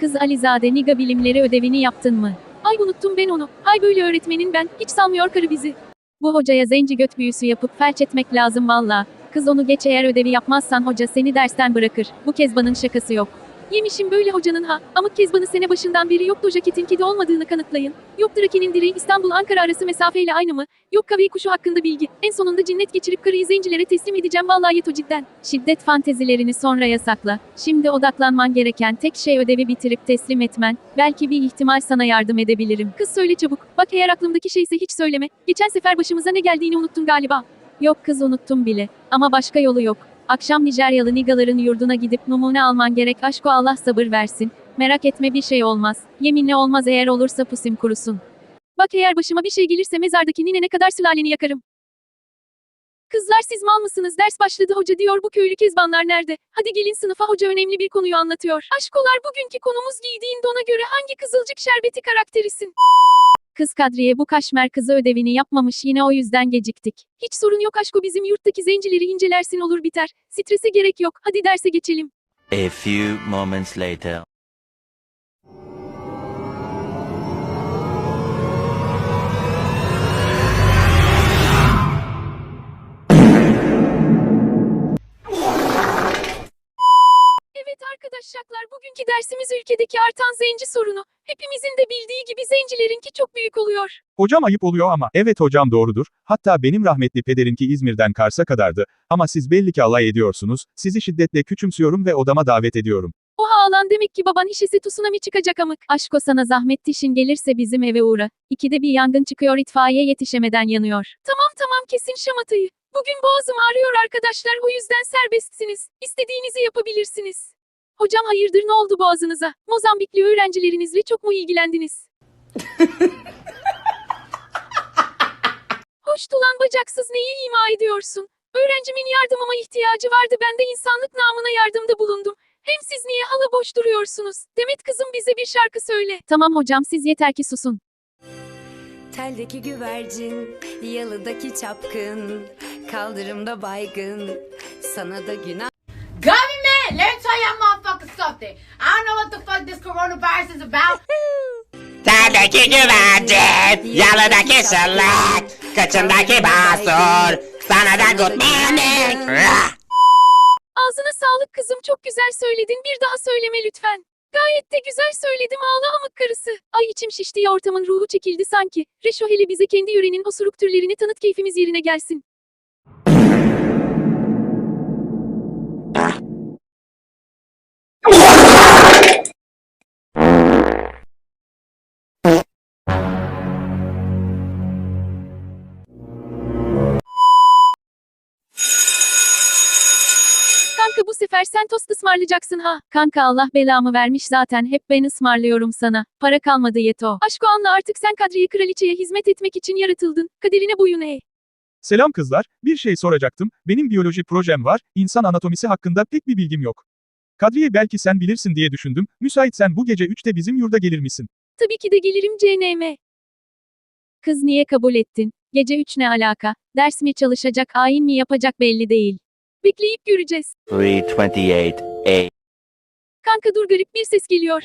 Kız Alizade Niga bilimleri ödevini yaptın mı? Ay unuttum ben onu. Ay böyle öğretmenin ben. Hiç sanmıyor karı bizi. Bu hocaya zenci göt büyüsü yapıp felç etmek lazım valla. Kız onu geç eğer ödevi yapmazsan hoca seni dersten bırakır. Bu Kezban'ın şakası yok. Yemişim böyle hocanın ha. Ama Kezban'ı sene başından beri yoktu jaketinki de olmadığını kanıtlayın. Yok Draken'in direği İstanbul-Ankara arası mesafeyle aynı mı? Yok kavi kuşu hakkında bilgi. En sonunda cinnet geçirip karıyı zencilere teslim edeceğim vallahi yeto cidden. Şiddet fantezilerini sonra yasakla. Şimdi odaklanman gereken tek şey ödevi bitirip teslim etmen. Belki bir ihtimal sana yardım edebilirim. Kız söyle çabuk. Bak eğer aklımdaki şeyse hiç söyleme. Geçen sefer başımıza ne geldiğini unuttun galiba. Yok kız unuttum bile. Ama başka yolu yok. Akşam Nijeryalı nigaların yurduna gidip numune alman gerek aşko Allah sabır versin. Merak etme bir şey olmaz. Yeminle olmaz eğer olursa pusim kurusun. Bak eğer başıma bir şey gelirse mezardaki ninene kadar sülaleni yakarım. Kızlar siz mal mısınız? Ders başladı hoca diyor bu köylü kezbanlar nerede? Hadi gelin sınıfa hoca önemli bir konuyu anlatıyor. Aşkolar bugünkü konumuz giydiğin dona göre hangi kızılcık şerbeti karakterisin? Kız Kadriye bu kaşmer kızı ödevini yapmamış yine o yüzden geciktik. Hiç sorun yok aşko bizim yurttaki zencileri incelersin olur biter. Strese gerek yok hadi derse geçelim. A few moments later. Arkadaşlar bugünkü dersimiz ülkedeki artan zenci sorunu. Hepimizin de bildiği gibi zencilerinki çok büyük oluyor. Hocam ayıp oluyor ama. Evet hocam doğrudur. Hatta benim rahmetli pederinki İzmir'den Kars'a kadardı. Ama siz belli ki alay ediyorsunuz. Sizi şiddetle küçümsüyorum ve odama davet ediyorum. Oha alan demek ki baban işesi tsunami çıkacak amık. Aşko sana zahmet dişin gelirse bizim eve uğra. İkide bir yangın çıkıyor itfaiye yetişemeden yanıyor. Tamam tamam kesin şamatayı. Bugün boğazım ağrıyor arkadaşlar o yüzden serbestsiniz. İstediğinizi yapabilirsiniz. Hocam hayırdır ne oldu boğazınıza? Mozambikli öğrencilerinizle çok mu ilgilendiniz? Hoş dulan bacaksız neyi ima ediyorsun? Öğrencimin yardımıma ihtiyacı vardı ben de insanlık namına yardımda bulundum. Hem siz niye hala boş duruyorsunuz? Demet kızım bize bir şarkı söyle. Tamam hocam siz yeter ki susun. Teldeki güvercin, yalıdaki çapkın, kaldırımda baygın, sana da günah. Something. I don't know what the fuck this coronavirus is about. Sendeki güvercin, yalıdaki sırlık, kıçındaki basur, sana da good morning. Ağzına sağlık kızım çok güzel söyledin bir daha söyleme lütfen. Gayet de güzel söyledim ağla amık karısı. Ay içim şişti ya ortamın ruhu çekildi sanki. Reşo hele bize kendi yörenin osuruk türlerini tanıt keyfimiz yerine gelsin. Sefer sen tost ısmarlayacaksın ha. Kanka Allah belamı vermiş zaten hep ben ısmarlıyorum sana. Para kalmadı yeto. Aşko anla artık sen Kadriye kraliçeye hizmet etmek için yaratıldın. Kaderine boyun eğ. Selam kızlar, bir şey soracaktım. Benim biyoloji projem var, insan anatomisi hakkında pek bir bilgim yok. Kadriye belki sen bilirsin diye düşündüm. Müsaitsen bu gece 3'te bizim yurda gelir misin? Tabii ki de gelirim CNM. Kız niye kabul ettin? Gece 3 ne alaka? Ders mi çalışacak, ayin mi yapacak belli değil. Bekleyip göreceğiz. 328 A. Kanka dur garip bir ses geliyor.